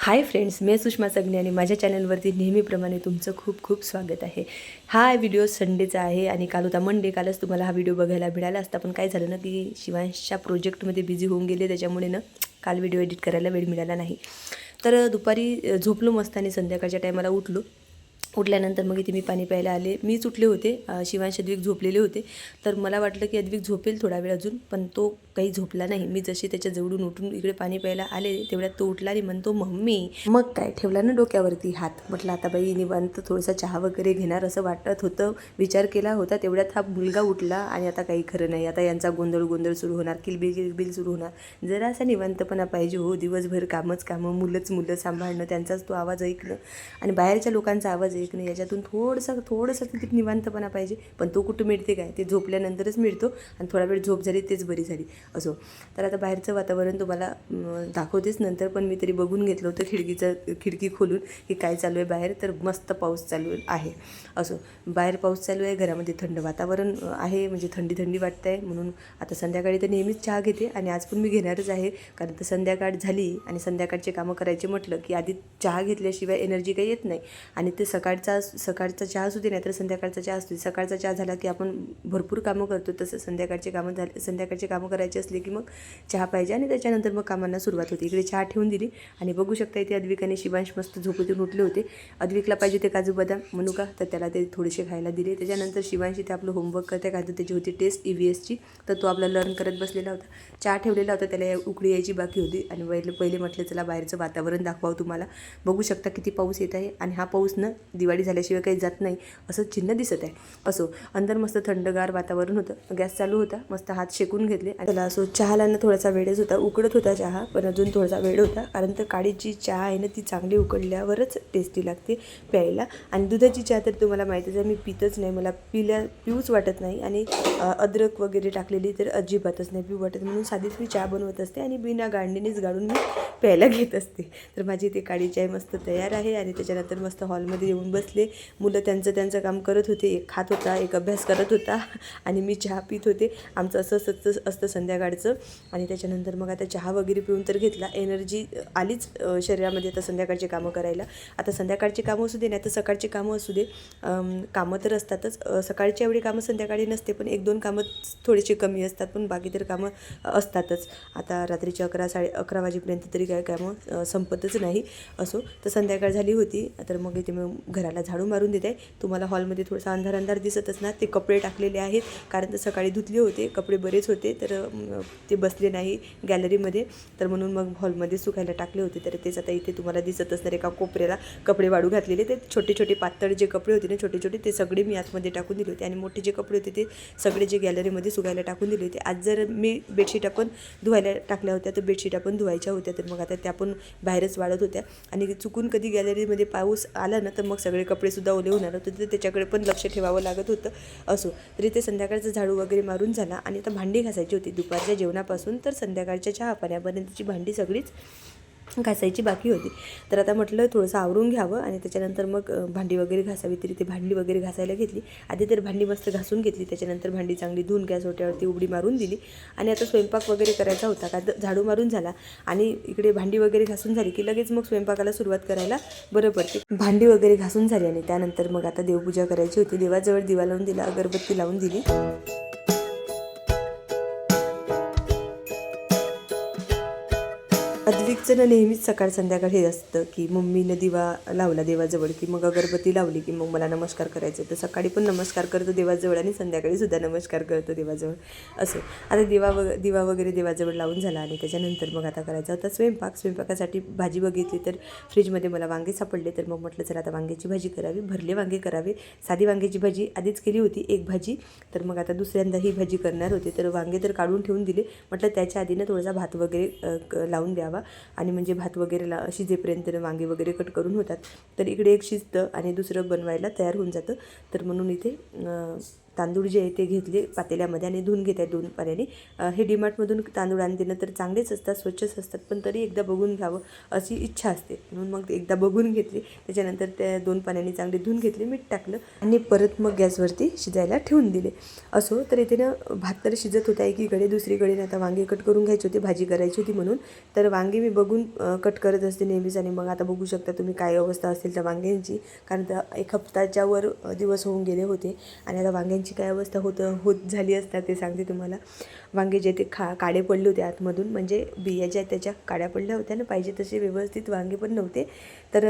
Hi friends मी सुषमा सगणे आणि माझ्या चॅनलवरती नेहमीप्रमाणे तुमचं खूप खूप स्वागत आहे. हा व्हिडिओ संडेचा आहे आणि काल होता मंडे कालच तुम्हाला हा व्हिडिओ बघायला मिळाला असता पण काय झालं ना की शिवांशच्या प्रोजेक्टमध्ये बिझी होऊन गेले त्याच्यामुळे ना काल व्हिडिओ एडिट करायला वेळ मिळाला नाही. तर दुपारी झोपलो मस्त आणि संध्याकाळच्या टायमाला उठलो. उठल्यानंतर मग इथे मी पाणी प्यायला आले. मीच उठले होते. शिवांश अद्विक झोपलेले होते. तर मला वाटलं की अद्विक झोपेल थोडा वेळ अजून पण तो काही झोपला नाही. मी जशी त्याच्या जवळून उठून इकडे पाणी प्यायला आले तेवढ्यात तो उठला आणि म्हणतो मम्मी. मग काय ठेवला ना डोक्यावरती हात. म्हटलं आता बाई निवांत थोडासा चहा वगैरे घेणार असं वाटत होतं. विचार केला होता. तेवढ्यात हा मुलगा उठला आणि आता काही खरं नाही. आता यांचा गोंधळ गोंधळ सुरू होणार. किलबिल किलबिल सुरू होणार. जरासा निवांतपणा पाहिजे हो. दिवसभर कामच कामं मुलंच मुलं सांभाळणं त्यांचाच तो आवाज ऐकणं आणि बाहेरच्या लोकांचा आवाज एक नाही याच्यातून थोडंसं थोडंसं तिथे निवांतपणा पाहिजे. पण तो कुठं मिळते काय? ते झोपल्यानंतरच मिळतो आणि थोडा वेळ झोप झाली तेच बरी झाली. असो. तर आता बाहेरचं वातावरण तुम्हाला दाखवतेच. नंतर पण मी तरी बघून घेतलं होतं खिडकीचं खिडकी खोलून की काय चालू आहे बाहेर. तर मस्त पाऊस चालू आहे. असो. बाहेर पाऊस चालू आहे. घरामध्ये थंड वातावरण आहे. म्हणजे थंडी थंडी वाटत आहे म्हणून आता संध्याकाळी तर नेहमीच चहा घेते. आणि आज पण मी घेणारच आहे. कारण तर संध्याकाळ झाली आणि संध्याकाळचे कामं करायचे म्हटलं की आधी चहा घेतल्याशिवाय एनर्जी काही येत नाही. आणि ते सकाळचा सकाळचा चहा असू दे नाही तर संध्याकाळचा चहा असू दे. सकाळचा चहा झाला की आपण भरपूर कामं करतो तसं संध्याकाळचे कामं झाले संध्याकाळचे कामं करायचे असले की मग चहा पाहिजे आणि त्याच्यानंतर मग कामांना सुरुवात होती. इकडे चहा ठेवून दिली आणि बघू शकता इथे अद्विक आणि शिवांश मस्त झोपेतून उठले होते. अद्विकला पाहिजे ते काजू बदाम म्हणू का तर त्याला ते थोडेसे खायला दिले. त्याच्यानंतर शिवांश इथे आपलं होमवर्क करते काजू तर त्याची होती टेस्ट ई व्ही एसची तर तो आपला लर्न करत बसलेला होता. चहा ठेवलेला होता त्याला उकळी यायची बाकी होती आणि पहिले पहिले म्हटलं चला बाहेरचं वातावरण दाखवावं तुम्हाला. बघू शकता किती पाऊस येत आहे आणि हा पाऊस ना दिवाळी झाल्याशिवाय काही जात नाही असं चिन्ह दिसत आहे. असो अंदर मस्त थंडगार वातावरण होतं. गॅस चालू होता. मस्त हात शेकून घेतले. आणि त्याला असो चहाला ना थोडासा वेळच होता. उकडत होता चहा पण अजून थोडासा वेळ होता. कारण तर काळीची चहा आहे ना ती चांगली उकडल्यावरच टेस्टी लागते प्यायला. आणि दुधाची चहा तर तुम्हाला माहितीच आहे मी पितच नाही. मला पिल्या पिऊच वाटत नाही. आणि अद्रक वगैरे टाकलेली तर अजिबातच नाही पिऊ वाटत. म्हणून साधीच मी चहा बनवत असते आणि बिना गांडीनेच गाळून मी प्यायला घेत असते. तर माझी इथे काळी चाय मस्त तयार आहे आणि त्याच्यानंतर मस्त हॉलमध्ये येऊन बसले. मुलं त्यांचं त्यांचं काम करत होते. एक खात होता एक अभ्यास करत होता आणि मी चहा पित होते. आमचं असं सतत असतं संध्याकाळचं. आणि त्याच्यानंतर मग आता चहा वगैरे पिऊन तर घेतला. एनर्जी आलीच शरीरामध्ये आता संध्याकाळची कामं करायला. आता संध्याकाळची कामं असू दे नाही तर सकाळची कामं असू दे. कामं तर असतातच. सकाळची एवढी कामं संध्याकाळी नसते पण एक दोन कामं थोडीशी कमी असतात पण बाकी तर कामं असतातच. आता रात्रीच्या अकरा साडे अकरा वाजेपर्यंत तरी काय कामं संपतच नाही असो. तर संध्याकाळ झाली होती. तर मग इथे मग घराला झाडू मारून देत आहे. तुम्हाला हॉलमध्ये थोडासा अंधार अंधार दिसत असणार ते कपडे टाकलेले आहेत. कारण तर सकाळी धुतले होते. कपडे बरेच होते. तर ते बसले नाही गॅलरीमध्ये. तर म्हणून मग हॉलमध्ये सुकायला टाकले होते. तर तेच आता इथे तुम्हाला दिसत असणार एका कोपऱ्याला. कपडे वाळू घातलेले. ते छोटे छोटे पातळ जे कपडे होते ना छोटे छोटे ते सगळे मी आतमध्ये टाकून दिले होते. आणि मोठे जे कपडे होते ते सगळे जे गॅलरीमध्ये सुकायला टाकून दिले होते. आज जर मी बेडशीट आपण धुवायला टाकल्या होत्या तर बेडशीट आपण धुवायच्या होत्या. तर मग आता त्या पण बाहेरच वाढत होत्या. आणि चुकून कधी गॅलरीमध्ये पाऊस आला ना तर मग सगळे कपडेसुद्धा ओले होणार होते तर त्याच्याकडे पण लक्ष ठेवावं लागत होतं. असो तरी ते संध्याकाळचं झाडू वगैरे मारून झाला आणि आता भांडी घासायची होती. दुपारच्या जेवणापासून तर संध्याकाळच्या चहा पाण्यापर्यंतची भांडी सगळीच घासायची बाकी होती. तर आता म्हटलं थोडंसं आवरून घ्यावं आणि त्याच्यानंतर मग भांडी वगैरे घासावी. तरी ते भांडी वगैरे घासायला घेतली. आधी तर भांडी मस्त घासून घेतली. त्याच्यानंतर भांडी चांगली धुवून गॅस ओट्यावरती उघडी मारून दिली. आणि आता स्वयंपाक वगैरे करायचा होता. का झाडू मारून झाला. आणि इकडे भांडी वगैरे घासून झाली की लगेच मग स्वयंपाकाला सुरुवात करायला बरं पडते. भांडी वगैरे घासून झाली आणि त्यानंतर मग आता देवपूजा करायची होती. देवाजवळ दिवा लावून दिला अगरबत्ती लावून दिली. अद्विकचं ना नेहमीच सकाळ संध्याकाळ हे असतं की मम्मीनं दिवा लावला देवाजवळ की मग अगरबत्ती लावली की मग मला नमस्कार करायचं. तर सकाळी पण नमस्कार करतो देवाजवळ आणि संध्याकाळी सुद्धा नमस्कार करतो देवाजवळ. असं. आता दिवा वग दिवा वगैरे देवाजवळ लावून झाला आणि त्याच्यानंतर मग आता करायचा. होता स्वयंपाक स्वयंपाकासाठी भाजी बघितली तर फ्रीजमध्ये मला वांगे सापडले तर मग म्हटलं चला आता वांग्याची भाजी करावी. भरले वांगे करावे. साधी वांग्याची भाजी आधीच केली होती एक भाजी. तर मग आता दुसऱ्यांदा ही भाजी करणार होते. तर वांगे तर काढून ठेवून दिले. म्हटलं त्याच्या आधीनं थोडासा भात वगैरे क- लावून द्यावा. आणि म्हणजे भात वगैरेला शिजेपर्यंत वांगे वगैरे कट करून होतात. तर इकडे एक शिजतं आणि दुसरं बनवायला तयार होऊन जातं. तर म्हणून इथे तांदूळ जे आहे ते घेतले पातेल्यामध्ये आणि धुवून घेत आहे दोन पाण्याने. हे डीमार्टमधून तांदूळ आणते ना तर चांगलेच असतात स्वच्छच असतात पण तरी एकदा बघून घ्यावं अशी इच्छा असते. म्हणून मग ते एकदा बघून घेतली. त्याच्यानंतर त्या दोन पाण्याने चांगले धुवून घेतले मीठ टाकलं आणि परत मग गॅसवरती शिजायला ठेवून दिले. असो तर इथे ना भात तर शिजत होता एकीकडे दुसरीकडे आता वांगे कट करून घ्यायचे होते भाजी करायची होती म्हणून. तर वांगे मी बघून कट करत असते नेहमीच आणि मग आता बघू शकता तुम्ही काय अवस्था असेल त्या वांग्यांची. कारण त्या एक हप्ताच्या वर दिवस होऊन गेले होते आणि आता वांग्यांची काय अवस्था होत होत झाली असतात ते सांगते तुम्हाला. वांगे जे ते खा काळे पडले होते आतमधून म्हणजे बिया ज्या त्याच्या काड्या पडल्या होत्या ना पाहिजे तसे व्यवस्थित वांगे पण नव्हते. तर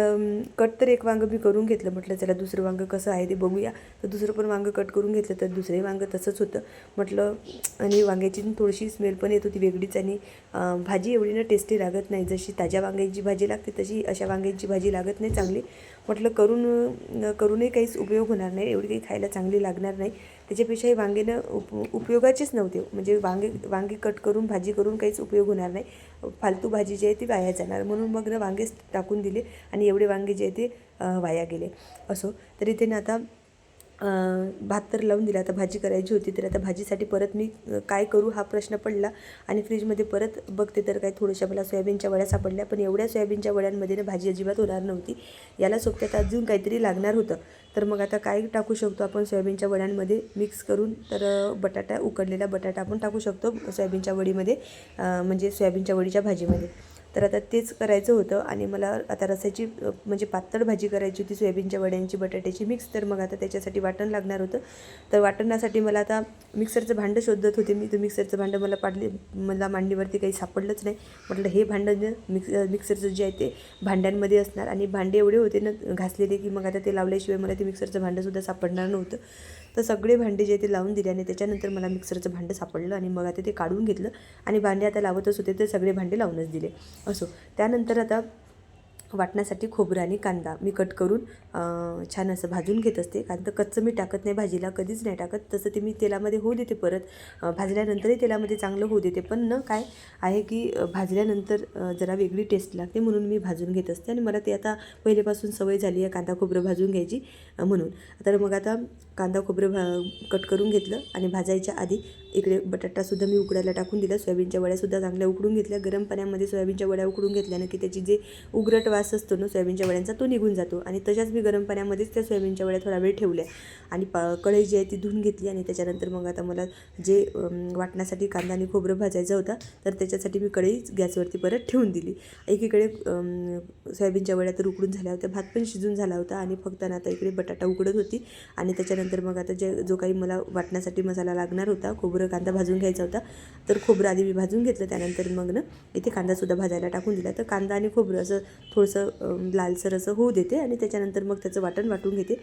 कट तर एक वांगं मी करून घेतलं म्हटलं चला दुसरं वांगं कसं आहे ते बघूया. तर दुसरं पण वांगं कट करून घेतलं तर दुसरे वांगं तसंच होतं. म्हटलं आणि वांग्याची थोडीशी स्मेल पण येत होती वेगळीच आणि भाजी एवढी ना टेस्टी लागत नाही. जशी ताज्या वांग्याची भाजी लागते तशी अशा वांग्यांची भाजी लागत नाही चांगली. म्हटलं करून करूनही काहीच उपयोग होणार नाही एवढी काही खायला चांगली लागणार नाही. त्याच्यापेक्षाही वांगेनं उप उपयोगाचेच नव्हते. म्हणजे वांगे वांगे कट करून भाजी करून काहीच उपयोग होणार नाही. फालतू भाजी जी आहे ती वाया जाणार. म्हणून मग ना वांगेच टाकून दिले आणि एवढे वांगे जे आहे ते वाया गेले. असो. तर इथे ना आता भात तर लावून दिला आता भाजी करायची होती तर आता भाजीसाठी परत मी काय करू हा प्रश्न पडला आणि फ्रीजमध्ये परत बघते तर काय थोड्याशा मला सोयाबीनच्या वड्या सापडल्या पण एवढ्या सोयाबीनच्या वड्यांमध्ये ना भाजी अजिबात होणार नव्हती. याला सोबत्यात अजून काहीतरी लागणार होतं. तर मग आता काय टाकू शकतो आपण सोयाबीनच्या वड्यांमध्ये? मिक्स करून तर बटाटा उकडलेला बटाटा आपण टाकू शकतो सोयाबीनच्या वडीमध्ये म्हणजे सोयाबीनच्या वडीच्या भाजीमध्ये. तर आता तेच करायचं होतं आणि मला आता रसाची म्हणजे पातळ भाजी करायची होती सोयाबीनच्या वड्यांची बटाट्याची मिक्स. तर मग आता त्याच्यासाठी वाटण लागणार होतं. तर वाटणासाठी मला आता मिक्सरचं भांडं शोधत होते मी. तर मिक्सरचं भांडं मला पाडले मला मांडीवरती काही सापडलंच नाही. म्हटलं हे भांडं मिक्स मिक्सरचं जे आहे ते भांड्यांमध्ये असणार. आणि भांडे एवढे होते ना घासलेले की मग आता ते लावल्याशिवाय मला ते मिक्सरचं भांडंसुद्धा सापडणार नव्हतं. तर सगळे भांडे जे ते लावून दिले आणि त्याच्यानंतर मला मिक्सरचं भांडं सापडलं आणि मग आता ते काढून घेतलं आणि भांडे आता लावतच होते ते सगळे भांडे लावूनच दिले. असो. त्यानंतर आता वाटण्यासाठी खोबरं आणि कांदा मी कट करून छान असं भाजून घेत असते. कारण तर कच्चं मी टाकत नाही भाजीला कधीच नाही टाकत. तसं ते मी तेलामध्ये होऊ देते परत. भाजल्यानंतरही तेलामध्ये चांगलं होऊ देते. पण न काय आहे की भाजल्यानंतर जरा वेगळी टेस्ट लागते म्हणून मी भाजून घेत असते. आणि मला ते आता पहिलेपासून सवय झाली आहे कांदा खोबरं भाजून घ्यायची म्हणून. तर मग आता कांदा खोबरं भा कट करून घेतलं आणि भाजायच्या आधी इकडे बटाटासुद्धा मी उकडायला टाकून दिला. सोयाबीनच्या वड्यासुद्धा चांगल्या उकडून घेतल्या. गरम पाण्यामध्ये सोयाबीनच्या वड्या उकडून घेतल्यानं की त्याची जे उग्रट वास असतो ना सोयाबीनच्या वड्यांचा तो निघून जातो. आणि तशाच मी गरम पाण्यामध्येच त्या सोयाबीनच्या वड्या थोडा वेळ ठेवल्या. आणि प कढई जी आहे ती धुवून घेतली आणि त्याच्यानंतर मग आता मला जे वाटण्यासाठी कांदा आणि खोबरं भाजायचा होता तर त्याच्यासाठी मी कढई गॅसवरती परत ठेवून दिली. एकीकडे सोयाबीनच्या वड्या तर उकडून झाल्या होत्या भात पण शिजून झाला होता आणि फक्त ना आता इकडे बटाटा उकडत होती. आणि त्याच्यानंतर मग आता जे जो काही मला वाटण्यासाठी मसाला लागणार होता खोबरं कांदा भाजून घ्यायचा होता तर खोबरं आधी मी भाजून घेतलं. त्यानंतर मग ना इथे कांदासुद्धा भाजायला टाकून दिला. तर कांदा आणि खोबरं असं थोडंसं थोडंसं लालसर असं होऊ देते आणि त्याच्यानंतर मग त्याचं वाटण वाटून घेते.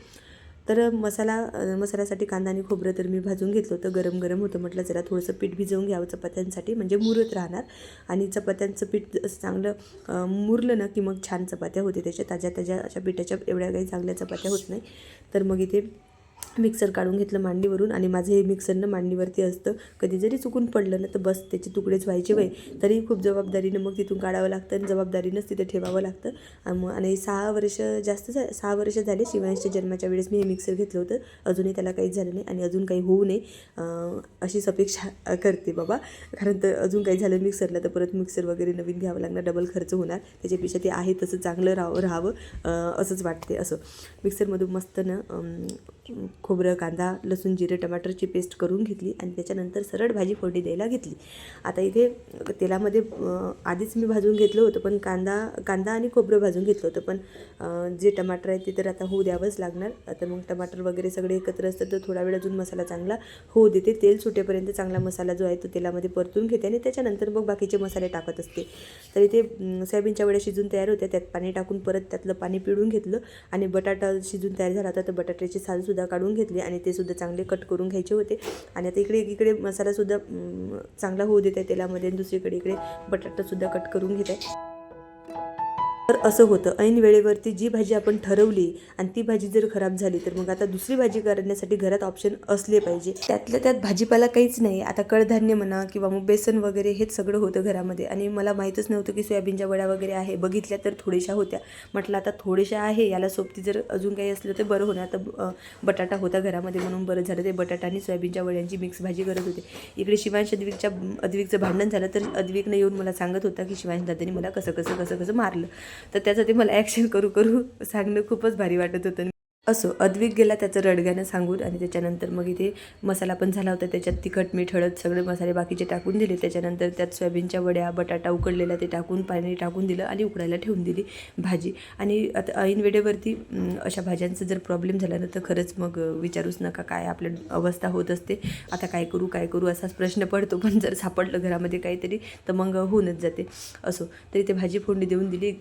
तर मसाला मसाल्यासाठी कांदा आणि खोबरं तर मी भाजून घेतलं होतं. गरम गरम होतं म्हटलं जरा थोडंसं पीठ भिजवून घ्यावं चपात्यांसाठी. म्हणजे मुरत राहणार. आणि चपात्यांचं पीठ असं चांगलं मुरलं ना की मग छान चपात्या होते त्याच्या. ताज्या ताज्या अशा पिठाच्या एवढ्या काही चांगल्या चपात्या होत नाही. तर मग इथे मिक्सर काढून घेतलं मांडीवरून आणि माझं हे मिक्सरनं मांडीवरती असतं. कधी जरी चुकून पडलं ना तर बस त्याचे तुकडेच व्हायचे वय तरी खूप जबाबदारीनं मग तिथून काढावं लागतं आणि जबाबदारीनंच तिथे ठेवावं लागतं. आणि मग- आणि सहा वर्ष जास्त झा सहा वर्ष झाले शिवांशच्या जन्माच्या वेळेस मी हे मिक्सर घेतलं होतं. अजूनही त्याला काहीच झालं नाही आणि अजून काही होऊ नये अशीच अपेक्षा करते बाबा. कारण तर अजून काही झालं मिक्सरला तर परत मिक्सर वगैरे नवीन घ्यावं लागणार डबल खर्च होणार. त्याच्यापेक्षा ते आहे तसं चांगलं राहावं राहावं असंच वाटते असं. मिक्सरमधून मस्त ना खोबरं कांदा लसूण जिरे टमाटरची पेस्ट करून घेतली आणि त्याच्यानंतर सरळ भाजी फोडणी द्यायला घेतली. आता इथे तेलामध्ये आधीच मी भाजून घेतलं होतं पण कांदा कांदा आणि खोबरं भाजून घेतलं होतं पण जे टमाटर आहे ते तर आता होऊ द्यावंच लागणार. आता मग टमाटर वगैरे सगळे एकत्र असतात तर थोडा वेळ अजून मसाला चांगला होऊ देते. तेल सुटेपर्यंत चांगला मसाला जो आहे तो तेलामध्ये परतून घेते आणि त्याच्यानंतर मग बाकीचे मसाले टाकत असते. तर इथे सोयाबीनच्या वेळेस शिजून तयार होत्या. त्यात पाणी टाकून परत त्यातलं पाणी पिळून घेतलं आणि बटाटा शिजून तयार झाला होता. तर बटाट्याची सालसुद्धा काढून घेतली आणि ते सुद्धा चांगले कट करून घ्यायचे होते. आणि आता इकडे एकीकडे मसालासुद्धा चांगला होऊ देत आहे तेलामध्ये. दुसरीकडे इकडे बटाटासुद्धा कट करून घेत आहे. तर असं होतं. ऐन वेळेवरती जी भाजी आपण ठरवली आणि ती भाजी जर खराब झाली तर मग आता दुसरी भाजी करण्यासाठी घरात ऑप्शन असले पाहिजे. त्यातल्या त्यात भाजीपाला काहीच नाही. आता कडधान्य म्हणा किंवा मग बेसन वगैरे हेच सगळं होतं घरामध्ये. आणि मला माहीतच नव्हतं की सोयाबीनच्या वड्या वगैरे आहे. बघितल्या तर थोड्याशा होत्या. म्हटलं आता थोड्याशा आहे. याला सोबती जर अजून काही असलं तर बरं होणार. आता बटाटा होता घरामध्ये म्हणून बरं झालं ते बटाटा आणि सोयाबीनच्या वड्यांची मिक्स भाजी करत होते. इकडे शिवांश अद्विकच्या अद्विकचं भांडण झालं तर अद्विकनं येऊन मला सांगत होता की शिवांश दादांनी मला कसं कसं कसं कसं मारलं. तर त्याचं ते मला ॲक्शन करू करू सांगणं खूपच भारी वाटत होतं. असो अद्विक गेला त्याचं रडग्यानं सांगून आणि त्याच्यानंतर मग इथे मसाला पण झाला होता. त्याच्यात तिखट मीठ हळद सगळे मसाले बाकीचे टाकून दिले. त्याच्यानंतर त्यात सोयाबीनच्या वड्या बटाटा उकडलेला ते टाकून पाणी टाकून दिलं आणि उकडायला ठेवून दिली भाजी. आणि आता ऐन वेळेवरती अशा भाज्यांचं जर प्रॉब्लेम झाला ना तर खरंच मग विचारूच नका काय आपल्या अवस्था होत असते. आता काय करू काय करू असाच प्रश्न पडतो. पण जर सापडलं घरामध्ये काहीतरी तर मग होऊनच जाते. असो तरी ते भाजी फोडणी देऊन दिली.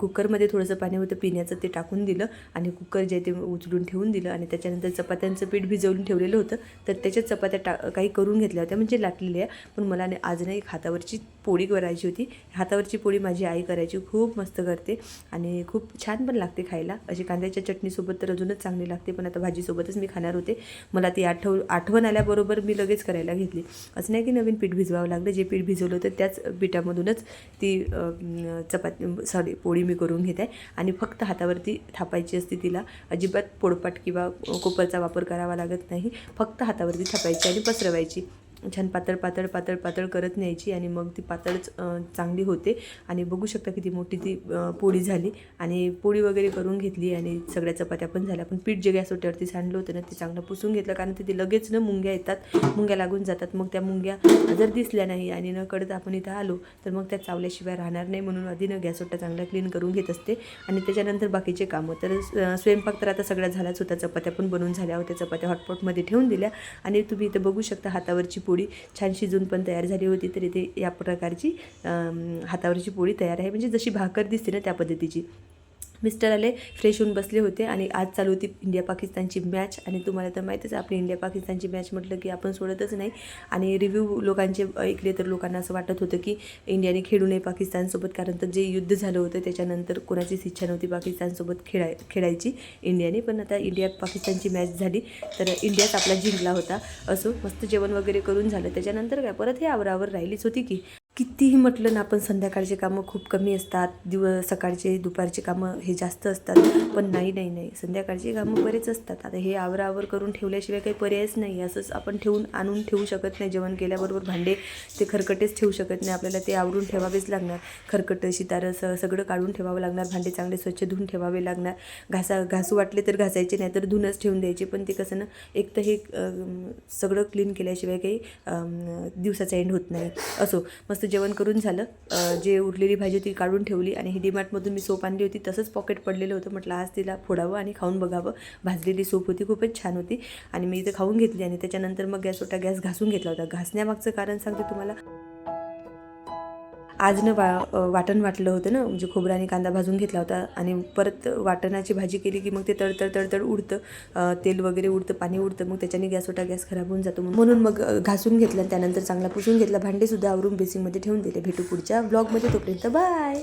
कुकरमध्ये थोडंसं पाणी होतं पिण्याचं ते टाकून दिलं आणि कुकर जे आहे ते उचलून ठेवून दिलं आणि त्याच्यानंतर चपात्यांचं पीठ भिजवून ठेवलेलं होतं. तर त्याच्यात चपात्या टा काही करून घेतल्या होत्या म्हणजे लाटलेल्या. पण मला ने- आज नाही एक हातावरची पोळी करायची होती. हातावरची पोळी माझी आई करायची. खूप मस्त करते. आणि खूप छान पण लागते खायला. अशी कांद्याच्या चटणीसोबत तर अजूनच चांगली लागते. पण आता भाजीसोबतच मी खाणार होते. मला ती आठव आठवण आल्याबरोबर मी लगेच करायला घेतली. असं नाही की नवीन पीठ भिजवावं लागलं. जे पीठ भिजवलं होतं त्याच पिठामधूनच ती चपाती सॉरी पोळी मी करून घेत आहे. आणि फक्त हातावरती थापायची असते तिला. अजिबात पोळपाट किंवा कोपरचा वापर करावा लागत नाही. फक्त हातावरती थापायची आणि पसरवायची. छान पातळ पातळ पातळ पातळ करत न्यायची आणि मग ती पातळच चांगली होते. आणि बघू शकता किती मोठी ती पोळी झाली. आणि पोळी वगैरे करून घेतली आणि सगळ्या चपात्या पण झाल्या. पण पीठ जे गॅस ओट्यावरती सांडलं होतं ना ते चांगलं पुसून घेतलं. कारण तिथे लगेच ना मुंग्या येतात. मुंग्या लागून जातात. मग त्या मुंग्या जर दिसल्या नाही आणि न कळत आपण इथं आलो तर मग त्या चावल्याशिवाय राहणार नाही. म्हणून आधी न गॅस ओटा चांगला क्लीन करून घेत असते. आणि त्याच्यानंतर बाकीचे कामं. तर स्वयंपाक तर आता सगळ्या झालाच होता. चपात्या पण बनवून झाल्या होत्या. चपात्या हॉटपॉटमध्ये ठेवून दिल्या. आणि तुम्ही इथं बघू शकता हातावरची पोळी. पोळी छान शिजून पण तयार झाली होती तर इथे या प्रकारची हातावरची पोळी तयार आहे. म्हणजे जशी भाकर दिसते ना त्या पद्धतीची. मिस्टर आले फ्रेश होऊन बसले होते आणि आज चालू होती इंडिया पाकिस्तानची मॅच आणि तुम्हाला तर माहीतच आहे आपली इंडिया पाकिस्तानची मॅच म्हटलं की आपण सोडतच नाही. आणि रिव्ह्यू लोकांचे ऐकले तर लोकांना असं वाटत होतं की इंडियाने खेळू नये पाकिस्तानसोबत कारण तर जे युद्ध झालं होतं त्याच्यानंतर कोणाचीच इच्छा नव्हती पाकिस्तानसोबत खेळाय खेळायची इंडियाने पण आता इंडिया पाकिस्तानची मॅच झाली तर इंडियाच आपला जिंकला होता. असो मस्त जेवण वगैरे करून झालं. त्याच्यानंतर काय परत हे आवरावर राहिलीच होती की. कितीही म्हटलं ना आपण संध्याकाळचे कामं खूप कमी असतात. दिव सकाळचे दुपारचे कामं हे जास्त असतात. पण नाही नाही नाही. संध्याकाळचे कामं बरेच असतात. आता हे आवरावर करून ठेवल्याशिवाय काही पर्यायच नाही. असंच आपण ठेवून आणून ठेवू शकत नाही. जेवण केल्याबरोबर भांडे ते खरकटेच ठेवू शकत नाही. आपल्याला ते आवरून ठेवावेच लागणार. खरकटं शितारं स सगळं काढून ठेवावं लागणार. भांडे चांगले स्वच्छ धुवून ठेवावे लागणार. घासा घासू वाटले तर घासायचे नाही तर धुवूनच ठेवून द्यायचे. पण ते कसं ना एक तर हे सगळं क्लीन केल्याशिवाय काही दिवसाचा एंड होत नाही. असो. मस्त जेवण करून झालं. जे उरलेली भाजी ती काढून ठेवली आणि ही डीमार्टमधून मी सोप आणली होती. तसंच पॉकेट पडलेलं होतं. म्हटलं आज तिला फोडावं आणि खाऊन बघावं. भाजलेली सोप होती. खूपच छान होती. आणि मी इथं खाऊन घेतली आणि त्याच्यानंतर मग गॅस होता गॅस घासून घेतला होता. घासण्यामागचं कारण सांगते तुम्हाला. आज न वा वाटण वाटलं होतं ना म्हणजे खोबरा आणि कांदा भाजून घेतला होता आणि परत वाटणाची भाजी केली की मग ते तडतड तडतड उडतं. तेल वगैरे उडतं पाणी उडतं मग त्याच्याने गॅस होता गॅस खराब होऊन जातो. म्हणून मग घासून घेतला आणि त्यानंतर चांगला पुसून घेतला. भांडेसुद्धा आवरून बेसिंगमध्ये ठेवून दिले. भेटू पुढच्या ब्लॉगमध्ये तोपर्यंत बाय